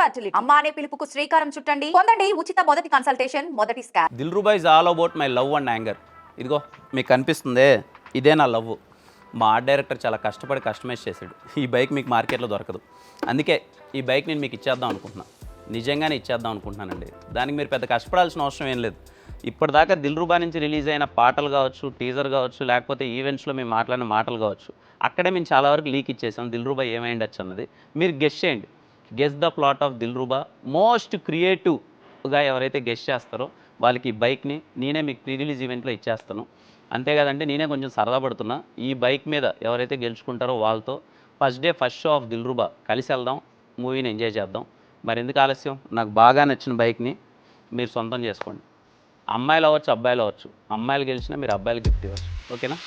Fertility అమ్మ అనే పిలుపుకు శ్రీకారం చుట్టండి. పొందండి ఉచిత మొదటి కన్సల్టేషన్ మొదటి scan Dilruba is all about my love and anger ఇదిగో మీకు కనిపిస్తుందే ఇదే నా లవ్ మా ఆర్ట్ డైరెక్టర్ చాలా కష్టపడి కస్టమైజ్ చేశాడు. ఈ బైక్ మీకు మార్కెట్లో దొరకదు. అందుకే ఈ బైక్ నేను మీకు ఇచ్చేద్దాం అనుకుంటున్నా. నిజంగానే ఇచ్చేద్దాం అనుకుంటున్నానండి. దానికి మీరు పెద్ద కష్టపడాల్సిన అవసరం ఏం లేదు. ఇప్పటిదాకా దిల్ రూబా నుంచి రిలీజ్ అయిన పాటలు కావచ్చు టీజర్ కావచ్చు లేకపోతే ఈవెంట్స్లో మేము మాట్లాడిన మాటలు కావచ్చు అక్కడే మేము చాలా వరకు లీక్ ఇచ్చేసాం. దిల్ రూబా ఏమైండొచ్చు అన్నది మీరు గెస్ చేయండి. Guess the plot of Dilruba. Most క్రియేటివ్గా ఎవరైతే గెస్ చేస్తారో వాళ్ళకి ఈ బైక్ని నేనే మీకు ప్రీ రిలీజ్ ఈవెంట్లో ఇచ్చేస్తాను. అంతేకాదండి నేనే కొంచెం సరదా పడుతున్నా. ఈ బైక్ మీద ఎవరైతే గెలుచుకుంటారో వాళ్ళతో first day first show of Dilruba కలిసి వెళ్దాం మూవీని ఎంజాయ్ చేద్దాం. మరి ఎందుకు ఆలస్యం? నాకు బాగా నచ్చిన బైక్ని మీరు సొంతం చేసుకోండి. అమ్మాయిలు అవ్వచ్చు అబ్బాయిలు అవ్వచ్చు. అమ్మాయిలు గెలిచినా మీరు అబ్బాయిలు గిఫ్ట్ ఇవ్వచ్చు. ఓకేనా?